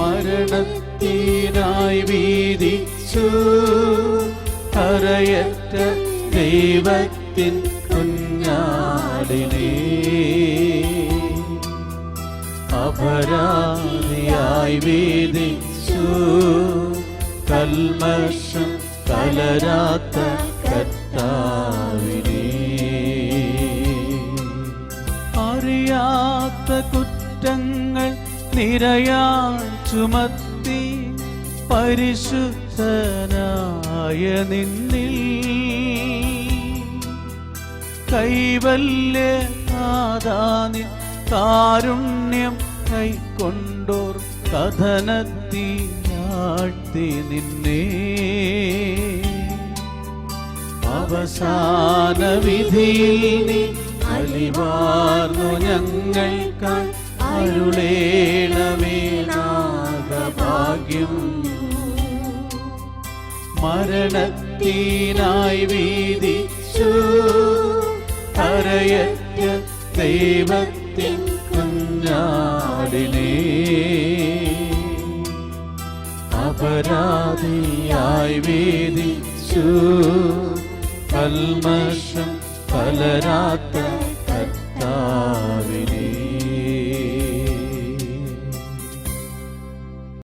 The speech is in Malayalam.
മരണത്തിനായി വീതിച്ചു. കരയറ്റ ദൈവത്തിൻ കുഞ്ഞാടിനെ. അപരാധിയായി വീതിച്ചു. കൽമഷം കലരാത്ത കർത്താവിനെ. അറിയാത്ത കുറ്റങ്ങൾ നിരയാൻ ചുമത്തി പരിശുദ്ധനായ നിന്നിൽ കൈവല്യ ആദാനി കാരുണ്യം കൈക്കൊണ്ടോർ കഥനത്തി ആഴ്ത്തി നിന്നെ. അവസാന വിധിയിൽ നീ അലിവാർന്നു ഞങ്ങൾക്കായി അരുളേണമേ നാഗഭാഗ്യം. മരണത്തിനായി വീതിച്ചു കരയറ്റ ദൈവത്തിൻ കുഞ്ഞാടിനെ. അപരാധിയായി വീതിച്ചു കൽമഷം കലരാത്ത